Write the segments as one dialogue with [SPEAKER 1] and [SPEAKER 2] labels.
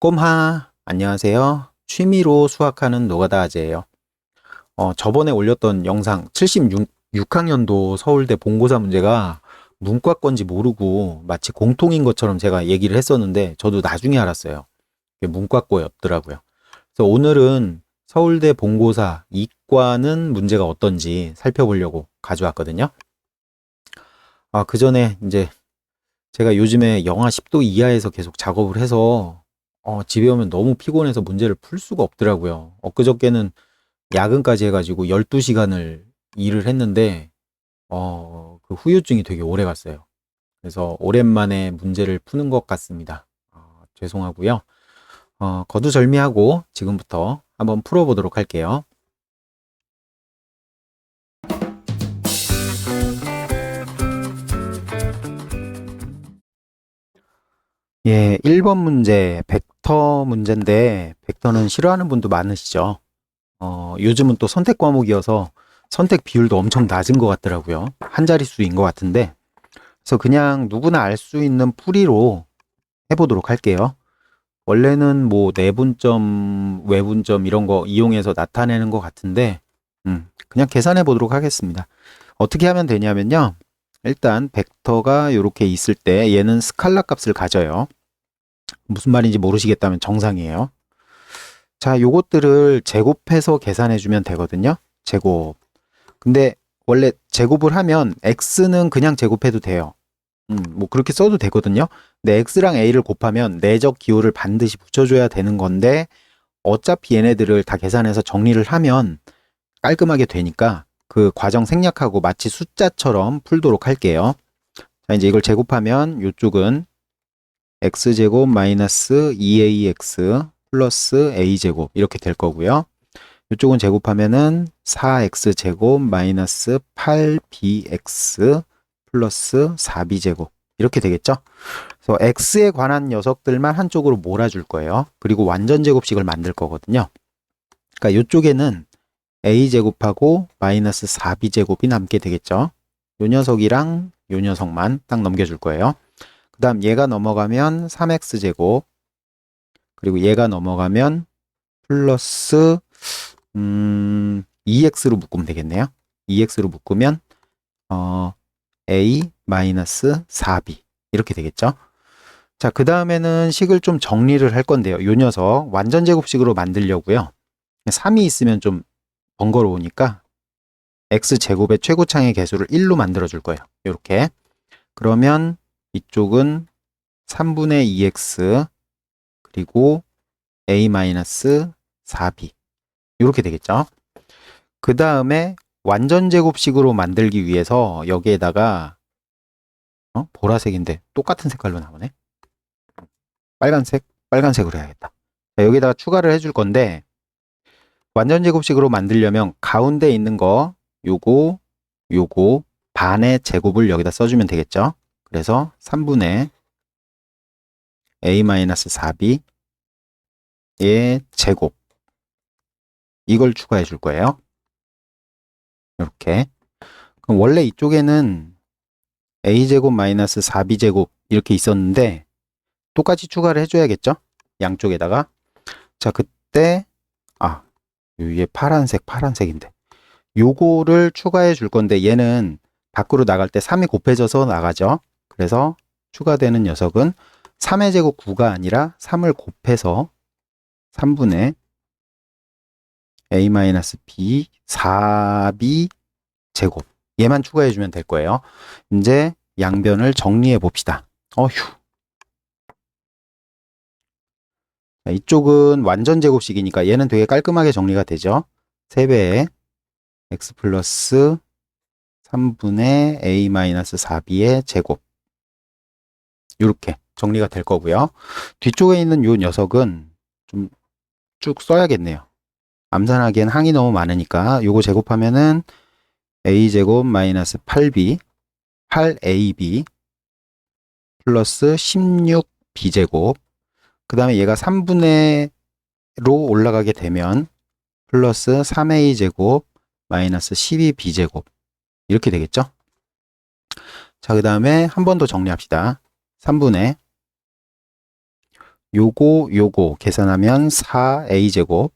[SPEAKER 1] 꼼하 안녕하세요. 취미로 수학하는 노가다 아재예요. 어, 저번에 올렸던 영상 76학년도 서울대 본고사 문제가 문과 건지 모르고 마치 공통인 것처럼 제가 얘기를 했었는데 저도 나중에 알았어요. 문과 거였더라고요. 그래서 오늘은 서울대 본고사 이과는 문제가 어떤지 살펴보려고 가져왔거든요. 아, 그 전에 이제 제가 요즘에 영하 10도 이하에서 계속 작업을 해서 어, 집에 오면 너무 피곤해서 문제를 풀 수가 없더라고요. 엊그저께는 야근까지 해가지고 12시간을 일을 했는데, 어, 그 후유증이 되게 오래 갔어요. 그래서 오랜만에 문제를 푸는 것 같습니다. 어, 죄송하고요. 어, 거두절미하고 지금부터 한번 풀어보도록 할게요. 예, 1번 문제, 벡터 문제인데, 벡터는 싫어하는 분도 많으시죠? 어, 요즘은 또 선택 과목이어서 선택 비율도 엄청 낮은 것 같더라고요. 한 자릿수인 것 같은데. 그래서 그냥 누구나 알 수 있는 풀이로 해보도록 할게요. 원래는 뭐 내분점, 외분점 이런 거 이용해서 나타내는 것 같은데, 음, 그냥 계산해 보도록 하겠습니다. 어떻게 하면 되냐면요. 일단 벡터가 이렇게 있을 때 얘는 스칼라 값을 가져요. 무슨 말인지 모르시겠다면 정상이에요. 자, 요것들을 제곱해서 계산해 주면 되거든요. 제곱. 근데 원래 제곱을 하면 x는 그냥 제곱해도 돼요. 음, 뭐 그렇게 써도 되거든요. 근데 x랑 a를 곱하면 내적 기호를 반드시 붙여줘야 되는 건데 어차피 얘네들을 다 계산해서 정리를 하면 깔끔하게 되니까 그 과정 생략하고 마치 숫자처럼 풀도록 할게요. 자, 이제 이걸 제곱하면 이쪽은 x제곱 마이너스 2ax 플러스 a제곱 이렇게 될 거고요. 이쪽은 제곱하면은 4x제곱 마이너스 8bx 플러스 4b제곱 이렇게 되겠죠? 그래서 x에 관한 녀석들만 한쪽으로 몰아줄 거예요. 그리고 완전 제곱식을 만들 거거든요. 그러니까 이쪽에는 a제곱하고 마이너스 4b제곱이 남게 되겠죠. 요 녀석이랑 요 녀석만 딱 넘겨줄 거예요. 그 다음 얘가 넘어가면 3x제곱 그리고 얘가 넘어가면 플러스 음, 2x로 묶으면 되겠네요. 2x로 묶으면 어, a 마이너스 4b 이렇게 되겠죠. 자, 그 다음에는 식을 좀 정리를 할 건데요. 요 녀석 완전 제곱식으로 만들려고요. 3이 있으면 좀 번거로우니까 x제곱의 최고창의 개수를 1로 만들어 줄 거예요. 이렇게. 그러면 이쪽은 3분의 2x 그리고 a-4b 이렇게 되겠죠. 그 다음에 완전 제곱식으로 만들기 위해서 여기에다가 어? 보라색인데 똑같은 색깔로 나오네. 빨간색, 빨간색으로 해야겠다. 자, 여기다가 추가를 해줄 건데 완전 제곱식으로 만들려면 가운데 있는 거 요거 요거 반의 제곱을 여기다 써주면 되겠죠. 그래서 3분의 a-4b의 제곱 이걸 추가해 줄 거예요. 이렇게 그럼 원래 이쪽에는 a제곱 마이너스 4b제곱 이렇게 있었는데 똑같이 추가를 해줘야겠죠? 양쪽에다가 자 그때 아 위에 파란색 파란색인데 요거를 추가해 줄 건데 얘는 밖으로 나갈 때 3이 곱해져서 나가죠. 그래서 추가되는 녀석은 3의 제곱 9가 아니라 3을 곱해서 3분의 a-b 4b 제곱 얘만 추가해 주면 될 거예요. 이제 양변을 정리해 봅시다. 어휴. 자, 이쪽은 완전 제곱식이니까 얘는 되게 깔끔하게 정리가 되죠. 3배에 x 플러스 3분의 a-4b의 제곱 이렇게 정리가 될 거고요. 뒤쪽에 있는 이 녀석은 좀 쭉 써야겠네요. 암산하기엔 항이 너무 많으니까 요거 제곱하면은 a제곱 마이너스 8b 8ab 플러스 16b제곱 그 다음에 얘가 3분의 로 올라가게 되면 플러스 3a제곱 마이너스 12b제곱 이렇게 되겠죠? 자, 그 다음에 한 번 더 정리합시다. 3분의 요거 요거 계산하면 4a제곱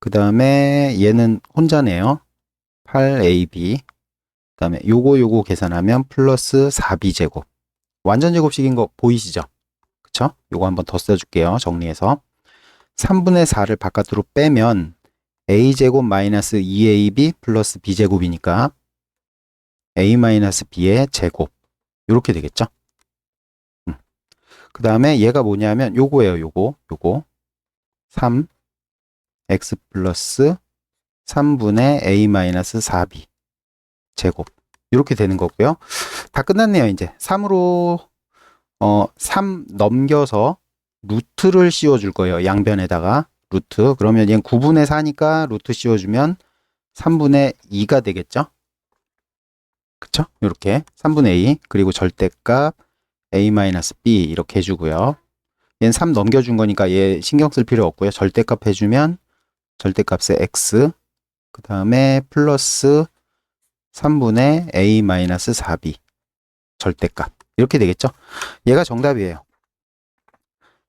[SPEAKER 1] 그 다음에 얘는 혼자네요 8ab 그 다음에 요거 요거 계산하면 플러스 4b제곱 완전 제곱식인 거 보이시죠? 그쵸? 요거 한번 더 써줄게요 정리해서 3분의 4를 바깥으로 빼면 a제곱 마이너스 2ab 플러스 b제곱이니까 a 마이너스 b의 제곱 이렇게 되겠죠? 그 다음에 얘가 뭐냐면 요거예요 요거 요거. 3 x 플러스 3분의 a 마이너스 4b 제곱. 이렇게 되는 거고요. 다 끝났네요 이제. 3으로 어, 3 넘겨서 루트를 씌워 줄 거예요 양변에다가 루트. 그러면 얘는 9분의 4니까 루트 씌워 주면 3분의 2가 되겠죠? 그쵸? 이렇게. 3분의 2 그리고 절대값 a-b 이렇게 해주고요. 얘는 3 넘겨준 거니까 얘 신경 쓸 필요 없고요. 절대값 해주면 절대값의 x 그 다음에 플러스 3분의 a-4b 절대값 이렇게 되겠죠. 얘가 정답이에요.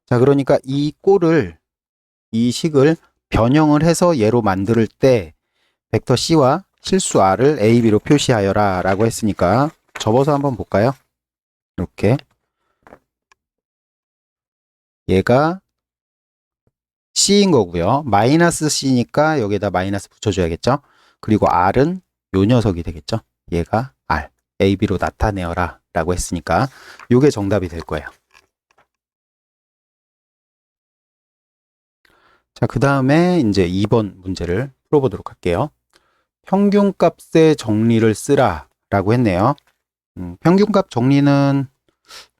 [SPEAKER 1] 자 그러니까 이 꼴을 이 식을 변형을 해서 얘로 만들 때 벡터 c와 실수 r을 a, b로 표시하여라 라고 했으니까 접어서 한번 볼까요? 이렇게 얘가 C인 거고요. 마이너스 C니까 여기에다 마이너스 붙여줘야겠죠. 그리고 R은 요 녀석이 되겠죠. 얘가 R, A, B로 나타내어라 라고 했으니까 요게 정답이 될 거예요. 자, 그 다음에 이제 2번 문제를 풀어보도록 할게요. 평균값의 정리를 쓰라 라고 했네요. 음, 평균값 정리는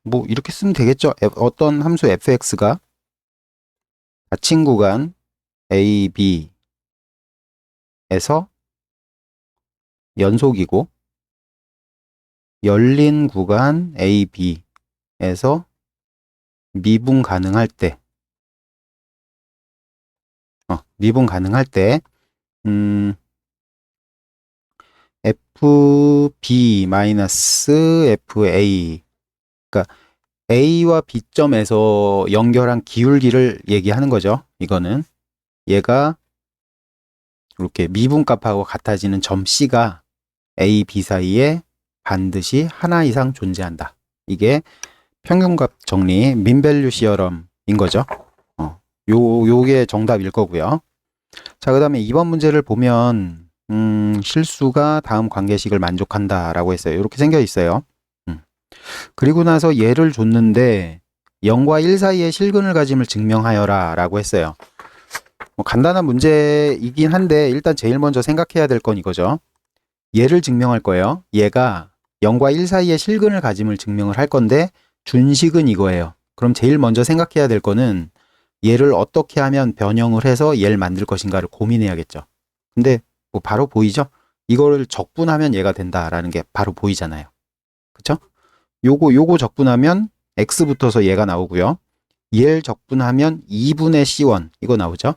[SPEAKER 1] 뭐 이렇게 쓰면 되겠죠. 어떤 함수 fx가 닫힌 구간 a, b에서 연속이고 열린 구간 a, b에서 미분 가능할 때 어, 미분 가능할 때 음, fb-fa 그러니까 A와 B점에서 연결한 기울기를 얘기하는 거죠. 이거는 얘가 이렇게 미분값하고 같아지는 점 C가 A, B 사이에 반드시 하나 이상 존재한다. 이게 평균값 정리 민밸류 시어럼인 거죠. 어, 요 요게 정답일 거고요. 자, 그다음에 이번 문제를 보면 음, 실수가 다음 관계식을 만족한다라고 했어요. 이렇게 생겨 있어요. 그리고 나서 예를 줬는데 0과 1 사이의 실근을 가짐을 증명하여라 라고 했어요. 뭐 간단한 문제이긴 한데 일단 제일 먼저 생각해야 될 건 이거죠. 얘를 증명할 거예요. 얘가 0과 1 사이의 실근을 가짐을 증명을 할 건데 준식은 이거예요. 그럼 제일 먼저 생각해야 될 거는 얘를 어떻게 하면 변형을 해서 얘를 만들 것인가를 고민해야겠죠. 근데 뭐 바로 보이죠? 이거를 적분하면 얘가 된다라는 게 바로 보이잖아요. 그쵸? 요거 요거 적분하면 x 붙어서 얘가 나오고요. 얘를 적분하면 2분의 c1 이거 나오죠.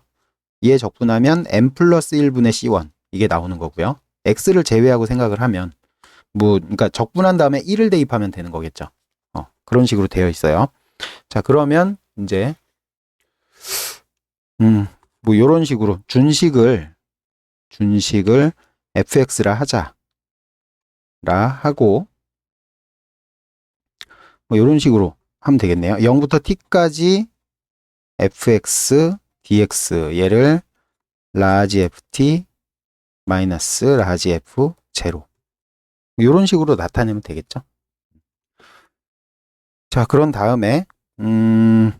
[SPEAKER 1] 얘 적분하면 n 플러스 1분의 c1 이게 나오는 거고요. x를 제외하고 생각을 하면 뭐 그러니까 적분한 다음에 1을 대입하면 되는 거겠죠. 어, 그런 식으로 되어 있어요. 자 그러면 이제 음뭐 이런 식으로 준식을 준식을 fx라 하자 라 하고 뭐 이런 식으로 하면 되겠네요. 0부터 t까지 fx dx 얘를 라지 ft 마이너스 라지 f 제로 이런 식으로 나타내면 되겠죠. 자 그런 다음에 음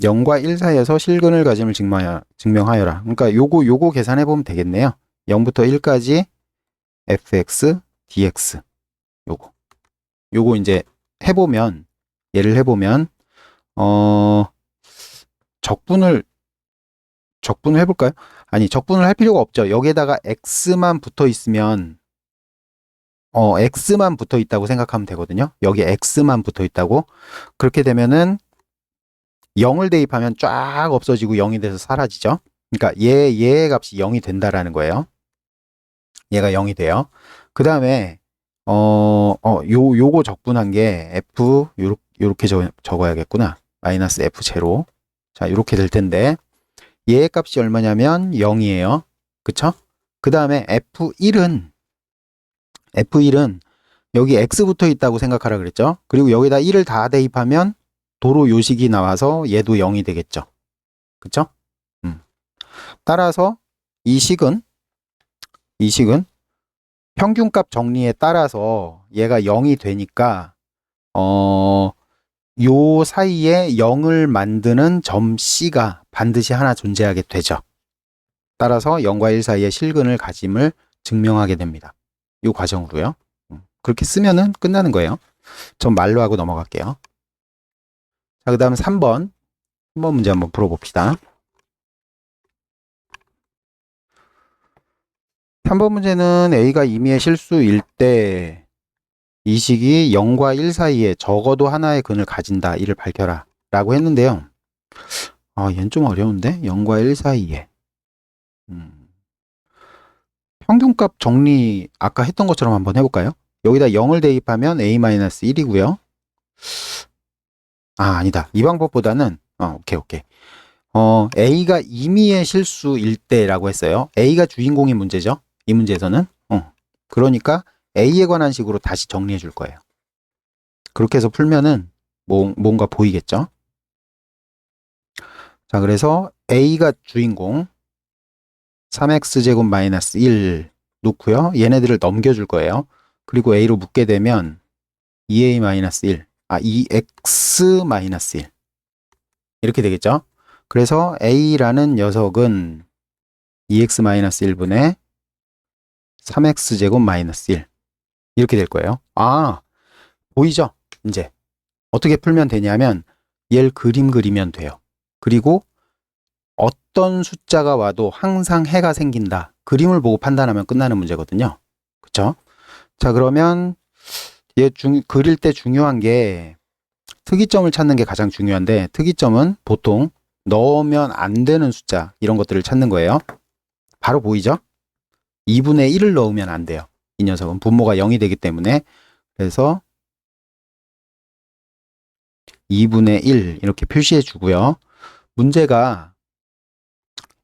[SPEAKER 1] 0과 1 사이에서 실근을 가짐을 증명하여, 증명하여라. 그러니까 요거 요거 계산해 보면 되겠네요. 0부터 1까지 fx dx 요거 요거 이제 해보면 예를 해보면 어 적분을 적분을 해볼까요? 아니 적분을 할 필요가 없죠. 여기에다가 x만 붙어 있으면 어 x만 붙어 있다고 생각하면 되거든요. 여기 x만 붙어 있다고 그렇게 되면은 0을 대입하면 쫙 없어지고 0이 돼서 사라지죠. 그러니까 얘 얘의 값이 0이 된다라는 거예요. 얘가 0이 돼요. 그 다음에 어, 어, 요, 요거 적분한 게 F, 요렇게, 요렇게 적, 적어야겠구나. 마이너스 f 제로. 자, 이렇게 될 텐데 얘의 값이 얼마냐면 0이에요. 그쵸? 그 다음에 f1은 f1은 여기 x 붙어 있다고 생각하라 그랬죠? 그리고 여기다 1을 다 대입하면 도로 요식이 나와서 얘도 0이 되겠죠. 그쵸? 음. 따라서 이 식은 이 식은 평균값 정리에 따라서 얘가 0이 되니까 어, 요 사이에 0을 만드는 점 C가 반드시 하나 존재하게 되죠. 따라서 0과 1 사이에 실근을 가짐을 증명하게 됩니다. 요 과정으로요. 음, 그렇게 쓰면은 끝나는 거예요. 전 말로 하고 넘어갈게요. 자, 그 다음 3번. 3번 문제 한번 풀어봅시다. 3번 문제는 A가 임의의 실수일 때 이 식이 0과 1 사이에 적어도 하나의 근을 가진다. 이를 밝혀라. 라고 했는데요. 아, 얘는 좀 어려운데? 0과 1 사이에. 음. 평균값 정리 아까 했던 것처럼 한번 해볼까요? 여기다 0을 대입하면 A-1이고요. 아, 아니다. 이 방법보다는 어, 오케이, 오케이. 어, A가 임의의 실수일 때라고 했어요. A가 주인공인 문제죠. 이 문제에서는. 어. 그러니까 A에 관한 식으로 다시 정리해 줄 거예요. 그렇게 해서 풀면은 뭐, 뭔가 보이겠죠? 자, 그래서 A가 주인공 3x제곱 마이너스 1 놓고요. 얘네들을 넘겨줄 거예요. 그리고 A로 묶게 되면 2A 마이너스 1, 아, 2x 마이너스 1 이렇게 되겠죠? 그래서 A라는 녀석은 2x 마이너스 1분의 3x제곱 마이너스 1 이렇게 될 거예요. 아, 보이죠? 이제 어떻게 풀면 되냐면 얘를 그림 그리면 돼요. 그리고 어떤 숫자가 와도 항상 해가 생긴다. 그림을 보고 판단하면 끝나는 문제거든요. 그쵸? 자, 그러면 얘 중, 그릴 때 중요한 게 특이점을 찾는 게 가장 중요한데 특이점은 보통 넣으면 안 되는 숫자 이런 것들을 찾는 거예요. 바로 보이죠? 2분의 1을 넣으면 안 돼요. 이 녀석은 분모가 0이 되기 때문에 그래서 2분의 1 이렇게 표시해 주고요. 문제가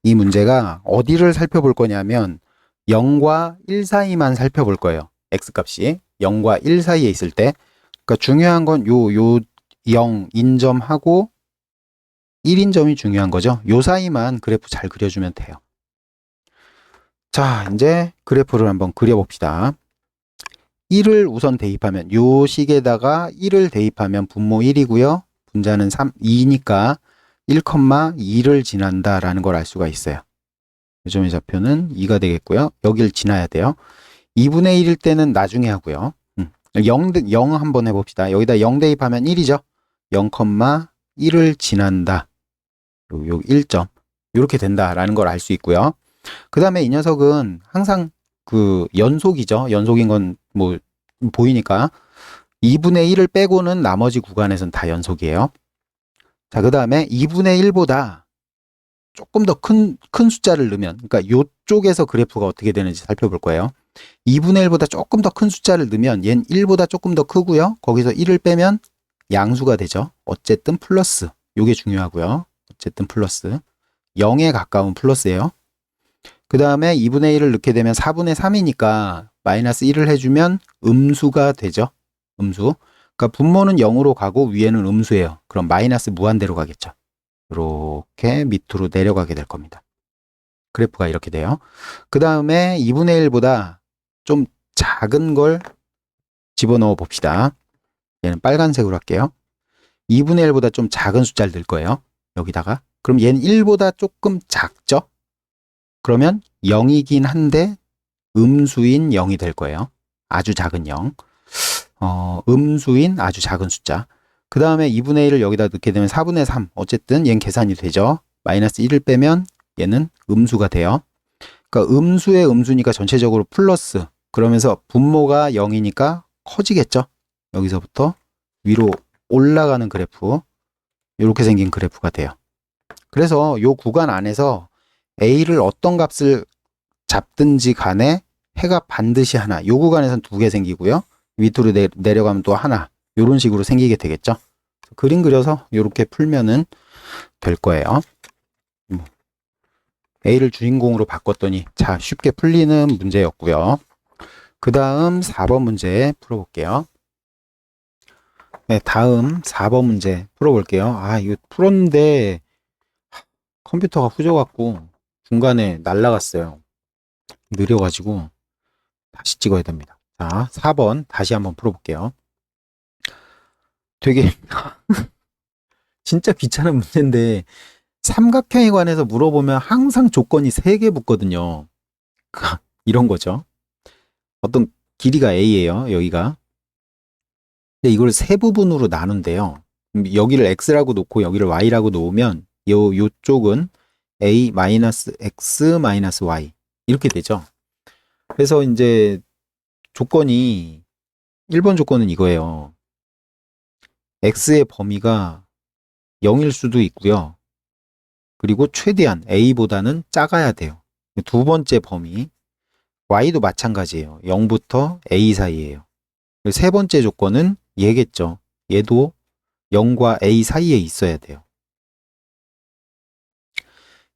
[SPEAKER 1] 이 문제가 어디를 살펴볼 거냐면 0과 1 사이만 살펴볼 거예요. x값이 0과 1 사이에 있을 때 그러니까 중요한 건 요 요 0 인점하고 1인 점이 중요한 거죠. 요 사이만 그래프 잘 그려주면 돼요. 자, 이제 그래프를 한번 그려봅시다. 1을 우선 대입하면 요 식에다가 1을 대입하면 분모 1이고요. 분자는 3, 2니까 1,2를 지난다라는 걸 알 수가 있어요. 요점의 좌표는 2가 되겠고요. 여길 지나야 돼요. 2분의 1일 때는 나중에 하고요. 음, 0, 0 한번 해봅시다. 여기다 0 대입하면 1이죠. 0,1을 지난다. 요, 요 1점. 이렇게 된다라는 걸 알 수 있고요. 그 다음에 이 녀석은 항상 그 연속이죠. 연속인 건 뭐 보이니까 2분의 1을 빼고는 나머지 구간에서는 다 연속이에요. 자, 그 다음에 2분의 1보다 조금 더 큰, 큰 숫자를 넣으면, 그러니까 요쪽에서 그래프가 어떻게 되는지 살펴볼 거예요. 2분의 1보다 조금 더 큰 숫자를 넣으면 얘는 1보다 조금 더 크고요. 거기서 1을 빼면 양수가 되죠. 어쨌든 플러스. 요게 중요하고요. 어쨌든 플러스. 0에 가까운 플러스예요. 그 다음에 2분의 1을 넣게 되면 4분의 3이니까 마이너스 1을 해주면 음수가 되죠. 음수. 그러니까 분모는 0으로 가고 위에는 음수예요. 그럼 마이너스 무한대로 가겠죠. 이렇게 밑으로 내려가게 될 겁니다. 그래프가 이렇게 돼요. 그 다음에 2분의 1보다 좀 작은 걸 집어넣어 봅시다. 얘는 빨간색으로 할게요. 2분의 1보다 좀 작은 숫자를 넣을 거예요. 여기다가. 그럼 얘는 1보다 조금 작죠? 그러면 0이긴 한데 음수인 0이 될 거예요. 아주 작은 0. 어, 음수인 아주 작은 숫자. 그 다음에 2분의 1을 여기다 넣게 되면 4분의 3. 어쨌든 얘는 계산이 되죠. 마이너스 1을 빼면 얘는 음수가 돼요. 그러니까 음수의 음수니까 전체적으로 플러스. 그러면서 분모가 0이니까 커지겠죠. 여기서부터 위로 올라가는 그래프. 이렇게 생긴 그래프가 돼요. 그래서 요 구간 안에서 A를 어떤 값을 잡든지 간에 해가 반드시 하나. 요 구간에선 두 개 생기고요. 밑으로 내, 내려가면 또 하나. 요런 식으로 생기게 되겠죠. 그림 그려서 이렇게 풀면은 될 거예요. 음. A를 주인공으로 바꿨더니 자 쉽게 풀리는 문제였고요. 그 다음 4번 문제 풀어볼게요. 네, 다음 4번 문제 풀어볼게요. 아, 이거 풀었는데 컴퓨터가 후져갖고 중간에 날라갔어요. 느려가지고 다시 찍어야 됩니다. 자, 4번 다시 한번 풀어볼게요. 되게 진짜 귀찮은 문제인데 삼각형에 관해서 물어보면 항상 조건이 3개 붙거든요. 이런 거죠. 어떤 길이가 A예요. 여기가. 근데 이걸 세 부분으로 나눈대요. 여기를 X라고 놓고 여기를 Y라고 놓으면 요 요쪽은 A X Y 이렇게 되죠. 그래서 이제 조건이 1번 조건은 이거예요. X의 범위가 0일 수도 있고요. 그리고 최대한 A보다는 작아야 돼요. 두 번째 범위 Y도 마찬가지예요. 0부터 A 사이에요. 세 번째 조건은 얘겠죠. 얘도 0과 A 사이에 있어야 돼요.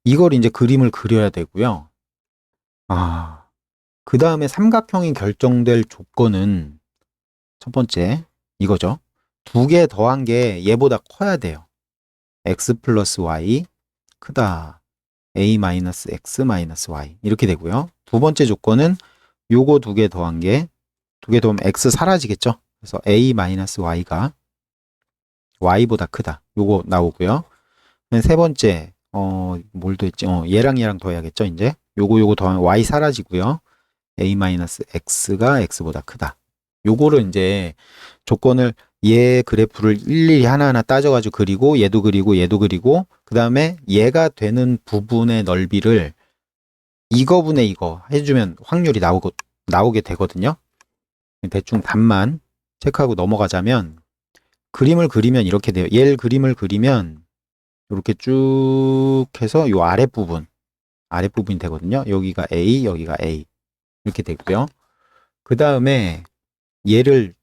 [SPEAKER 1] 이걸 이제 그림을 그려야 되고요. 아, 그 다음에 삼각형이 결정될 조건은 첫 번째 이거죠. 두 개 더한 게 얘보다 커야 돼요. x 플러스 y 크다. a 마이너스 x 마이너스 y 이렇게 되고요. 두 번째 조건은 요거 두 개 더한 게 두 개 더하면 x 사라지겠죠. 그래서 a 마이너스 y가 y보다 크다. 요거 나오고요. 세 번째 어, 뭘 더했지? 어, 얘랑 얘랑 더해야겠죠, 이제. 요거 요거 더하면 y 사라지고요. a 마이너스 x보다 크다. 요거를 이제 조건을 얘 그래프를 일일이 하나하나 따져가지고 그리고 얘도 그리고 얘도 그리고 그 다음에 얘가 되는 부분의 넓이를 이거분의 이거 해주면 확률이 나오고 나오게 되거든요. 대충 답만 체크하고 넘어가자면 그림을 그리면 이렇게 돼요. 얘를 그림을 그리면 이렇게 쭉 해서 요 아랫부분 아랫부분이 되거든요. 여기가 A, 여기가 A 이렇게 되고요. 그 다음에 얘를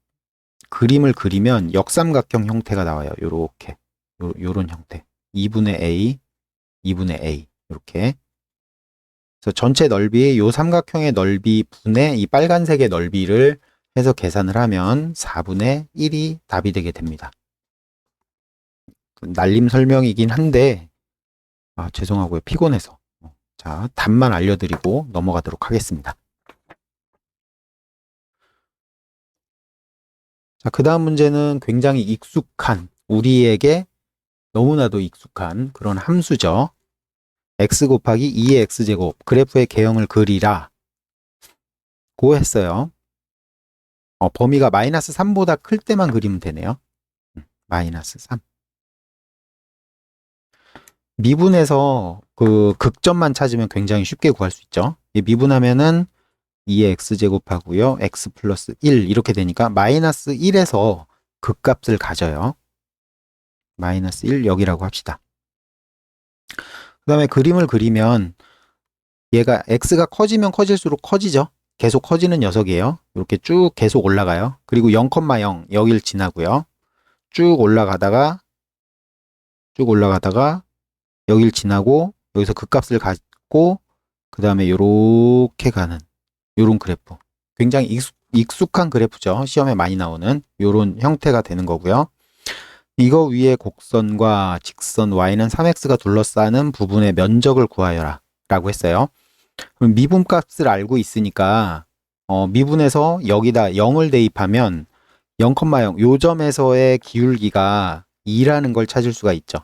[SPEAKER 1] 그림을 그리면 역삼각형 형태가 나와요. 요렇게 요, 요런 형태 2분의 A, 2분의 A 이렇게 그래서 전체 넓이 요 삼각형의 넓이 분의 이 빨간색의 넓이를 해서 계산을 하면 4분의 1이 답이 되게 됩니다. 날림 설명이긴 한데 아, 죄송하고요. 피곤해서. 자, 답만 알려드리고 넘어가도록 하겠습니다. 자, 그 다음 문제는 굉장히 익숙한, 우리에게 너무나도 익숙한 그런 함수죠. x 곱하기 2의 x제곱, 그래프의 개형을 그리라. 고 했어요. 어, 범위가 마이너스 3보다 클 때만 그리면 되네요. 음, 마이너스 3. 미분에서 그 극점만 찾으면 굉장히 쉽게 구할 수 있죠. 미분하면은 2의 x제곱하고요. x 플러스 1 이렇게 되니까 마이너스 1에서 극값을 가져요. 마이너스 1 여기라고 합시다. 그 다음에 그림을 그리면 얘가 x가 커지면 커질수록 커지죠. 계속 커지는 녀석이에요. 이렇게 쭉 계속 올라가요. 그리고 0,0 여기를 지나고요. 쭉 올라가다가 쭉 올라가다가 여길 지나고 여기서 그 값을 갖고 그 다음에 이렇게 가는 이런 그래프. 굉장히 익숙, 익숙 한 그래프죠. 시험에 많이 나오는 이런 형태가 되는 거고요. 이거 위에 곡선과 직선 y는 3x가 둘러싸는 부분의 면적을 구하여라 라고 했어요. 그럼 미분 값을 알고 있으니까 어, 미분에서 여기다 0을 대입하면 0,0 요점에서의 기울기가 2라는 걸 찾을 수가 있죠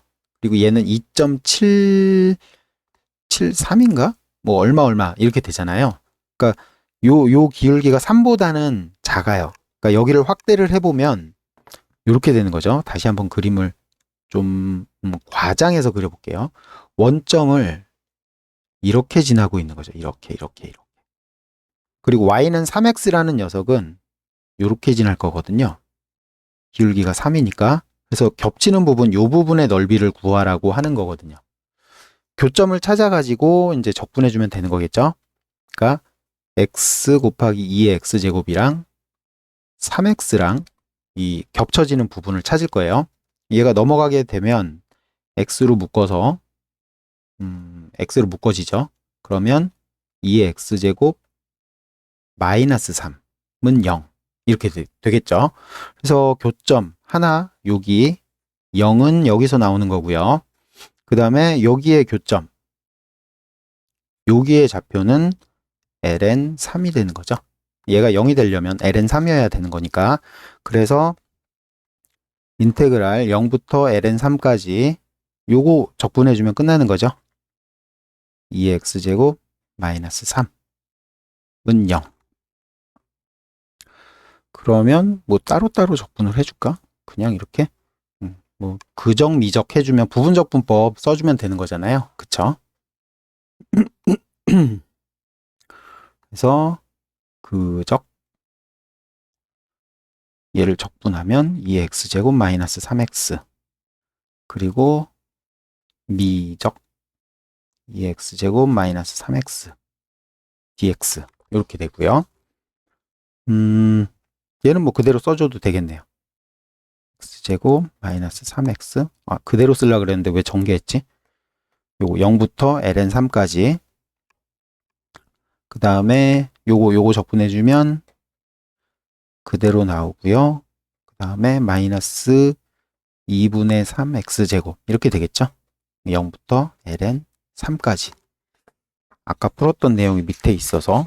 [SPEAKER 1] 그리고 얘는 2.773인가? 뭐 얼마 얼마 이렇게 되잖아요. 그러니까 요, 요 기울기가 3보다는 작아요. 그러니까 여기를 확대를 해보면 이렇게 되는 거죠. 다시 한번 그림을 좀 음, 과장해서 그려볼게요. 원점을 이렇게 지나고 있는 거죠. 이렇게 이렇게 이렇게. 그리고 y는 3x라는 녀석은 이렇게 지날 거거든요. 기울기가 3이니까 그래서 겹치는 부분, 요 부분의 넓이를 구하라고 하는 거거든요. 교점을 찾아가지고 이제 적분해 주면 되는 거겠죠? 그러니까 x 곱하기 2의 x제곱이랑 3x랑 이 겹쳐지는 부분을 찾을 거예요. 얘가 넘어가게 되면 x로 묶어서 음, x로 묶어지죠. 그러면 2의 x제곱 마이너스 3은 0 이렇게 되, 되겠죠. 그래서 교점 하나 여기 0은 여기서 나오는 거고요. 그 다음에 여기에 교점 여기에 좌표는 ln 3이 되는 거죠. 얘가 0이 되려면 ln 3이어야 되는 거니까 그래서 인테그랄 0부터 ln 3까지 요거 적분해주면 끝나는 거죠. 2x제곱 마이너스 3은 0 그러면 뭐 따로따로 적분을 해줄까? 그냥 이렇게 음, 뭐 그적 미적 해주면 부분적분법 써주면 되는 거잖아요. 그쵸? 그래서 그적 얘를 적분하면 2x제곱 마이너스 3x 그리고 미적 2x제곱 마이너스 3x dx 이렇게 되고요. 음, 얘는 뭐 그대로 써줘도 되겠네요. x제곱 마이너스 3x 아 그대로 쓰려 그랬는데 왜 전개했지? 요거 0부터 ln 3까지 그 다음에 요거 요거 적분해주면 그대로 나오고요. 그 다음에 마이너스 2분의 3x제곱 이렇게 되겠죠? 0부터 ln 3까지 아까 풀었던 내용이 밑에 있어서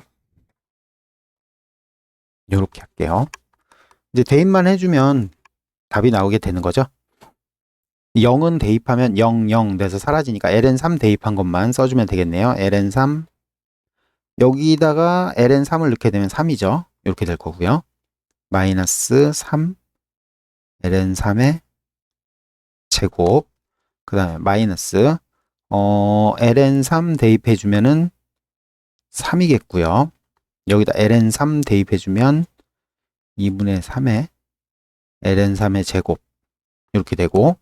[SPEAKER 1] 이렇게 할게요. 이제 대입만 해주면 답이 나오게 되는 거죠. 0은 대입하면 0, 0 돼서 사라지니까 ln3 대입한 것만 써주면 되겠네요. ln3 여기다가 ln3을 넣게 되면 3이죠. 이렇게 될 거고요. 마이너스 3 ln3의 제곱 그 다음에 마이너스 어, ln3 대입해주면은 3이겠고요. 여기다 ln3 대입해주면 2분의 3의 ln3의 제곱 이렇게 되고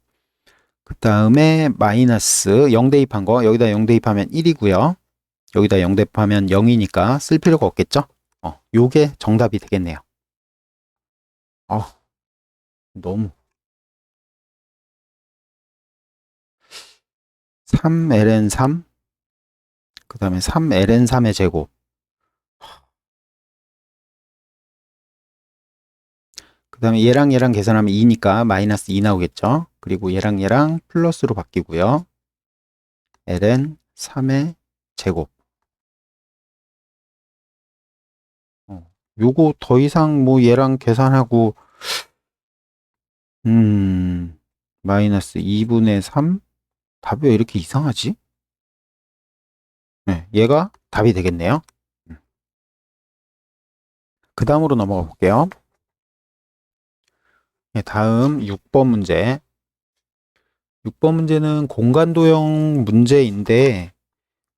[SPEAKER 1] 그 다음에 마이너스 0 대입한 거 여기다 0 대입하면 1이고요. 여기다 0 대입하면 0이니까 쓸 필요가 없겠죠? 어, 요게 정답이 되겠네요. 어, 너무 3ln3 그 다음에 3ln3의 제곱 다음에 얘랑 얘랑 계산하면 2니까 마이너스 2 나오겠죠 그리고 얘랑 얘랑 플러스로 바뀌고요 ln 3의 제곱 어, 요거 더 이상 뭐 얘랑 계산하고 음 마이너스 2분의 3 답이 왜 이렇게 이상하지? 네, 얘가 답이 되겠네요. 그 다음으로 넘어가 볼게요. 네, 다음 6번 문제. 6번 문제는 공간도형 문제인데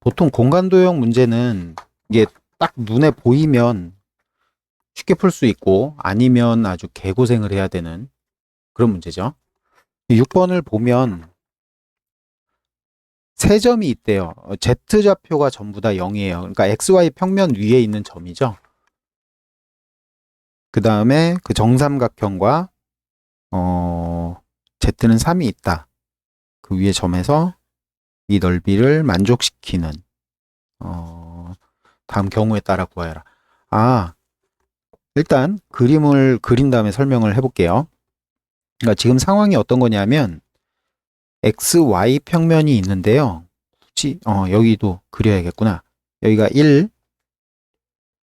[SPEAKER 1] 보통 공간도형 문제는 이게 딱 눈에 보이면 쉽게 풀 수 있고 아니면 아주 개고생을 해야 되는 그런 문제죠. 6번을 보면 세 점이 있대요. 어, Z좌표가 전부 다 0이에요. 그러니까 XY 평면 위에 있는 점이죠. 그 다음에 그 정삼각형과 어, Z는 3이 있다. 그 위에 점에서 이 넓이를 만족시키는 어, 다음 경우에 따라 구하여라. 아, 일단 그림을 그린 다음에 설명을 해볼게요. 그러니까 지금 상황이 어떤 거냐면 XY 평면이 있는데요. 굳이 어, 여기도 그려야겠구나. 여기가 1,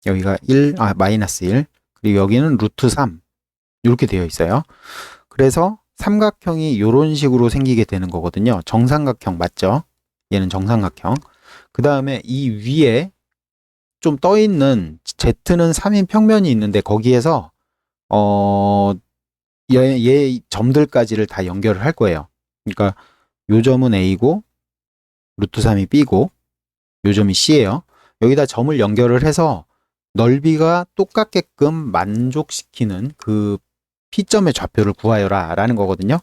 [SPEAKER 1] 여기가 1, 아 마이너스 1, 그리고 여기는 루트 3 이렇게 되어 있어요. 그래서 삼각형이 이런 식으로 생기게 되는 거거든요. 정삼각형 맞죠? 얘는 정삼각형. 그 다음에 이 위에 좀 떠 있는 Z는 3인 평면이 있는데 거기에서 어, 얘, 얘 점들까지를 다 연결을 할 거예요. 그러니까 요 점은 A고 루트 3이 B고 요 점이 C예요. 여기다 점을 연결을 해서 넓이가 똑같게끔 만족시키는 그 P점의 좌표를 구하여라 라는 거거든요.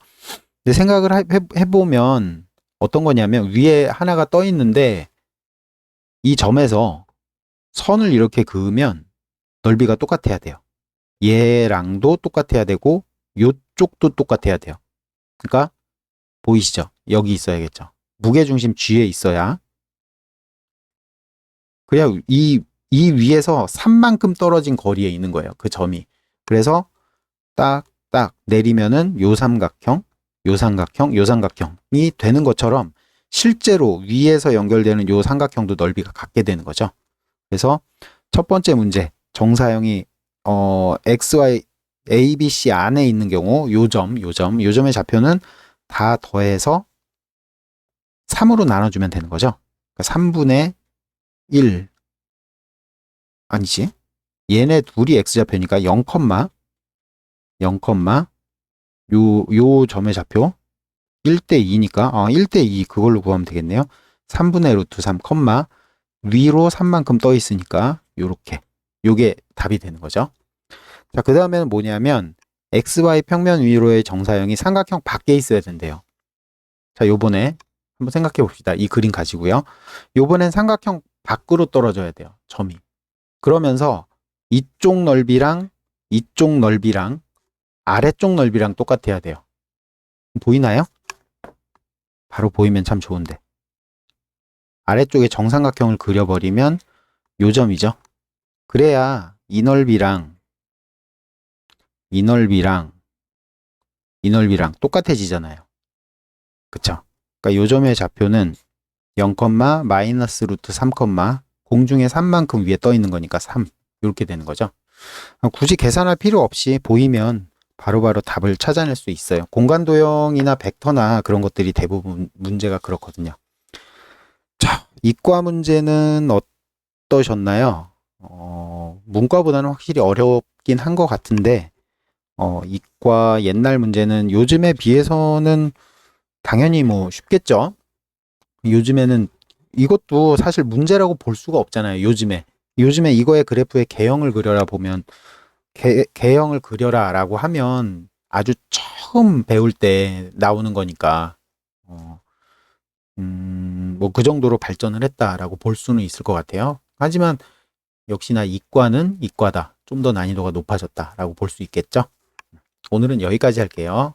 [SPEAKER 1] 근데 생각을 해보면 어떤 거냐면 위에 하나가 떠 있는데 이 점에서 선을 이렇게 그으면 넓이가 똑같아야 돼요. 얘랑도 똑같아야 되고 요쪽도 똑같아야 돼요. 그러니까 보이시죠? 여기 있어야겠죠. 무게중심 G에 있어야 그래야 이, 이 위에서 3만큼 떨어진 거리에 있는 거예요. 그 점이. 그래서 딱, 딱 내리면은 요 삼각형, 요 삼각형, 요 삼각형이 되는 것처럼 실제로 위에서 연결되는 요 삼각형도 넓이가 같게 되는 거죠. 그래서 첫 번째 문제, 정사형이 어, XY, ABC 안에 있는 경우 요 점, 요 점, 요 점의 좌표는 다 더해서 3으로 나눠주면 되는 거죠. 그러니까 3분의 1 아니지. 얘네 둘이 x좌표니까 0, 0, 요, 요 점의 좌표 1대 2니까 어, 1대 2 그걸로 구하면 되겠네요. 3분의 루트 3, 위로 3만큼 떠 있으니까 요렇게 요게 답이 되는 거죠. 자, 그 다음에는 뭐냐면 xy 평면 위로의 정사형이 삼각형 밖에 있어야 된대요. 자, 요번에 한번 생각해 봅시다. 이 그림 가지고요. 요번엔 삼각형 밖으로 떨어져야 돼요. 점이. 그러면서 이쪽 넓이랑 이쪽 넓이랑 아래쪽 넓이랑 똑같아야 돼요. 보이나요? 바로 보이면 참 좋은데. 아래쪽에 정삼각형을 그려버리면 요 점이죠. 그래야 이 넓이랑 이 넓이랑 이 넓이랑 똑같아지잖아요. 그쵸? 그러니까 요 점의 좌표는 0, 마이너스 루트 3, 공중에 3만큼 위에 떠 있는 거니까 3 이렇게 되는 거죠. 굳이 계산할 필요 없이 보이면 바로 바로 답을 찾아낼 수 있어요. 공간 도형이나 벡터나 그런 것들이 대부분 문제가 그렇거든요. 자, 이과 문제는 어떠셨나요? 어, 문과보다는 확실히 어렵긴 한 것 같은데, 어, 이과 옛날 문제는 요즘에 비해서는 당연히 뭐 쉽겠죠? 요즘에는 이것도 사실 문제라고 볼 수가 없잖아요. 요즘에. 요즘에 이거의 그래프의 개형을 그려라 보면 개, 개형을 그려라 라고 하면 아주 처음 배울 때 나오는 거니까 어, 음, 뭐 그 정도로 발전을 했다라고 볼 수는 있을 것 같아요. 하지만 역시나 이과는 이과다. 좀 더 난이도가 높아졌다라고 볼 수 있겠죠. 오늘은 여기까지 할게요.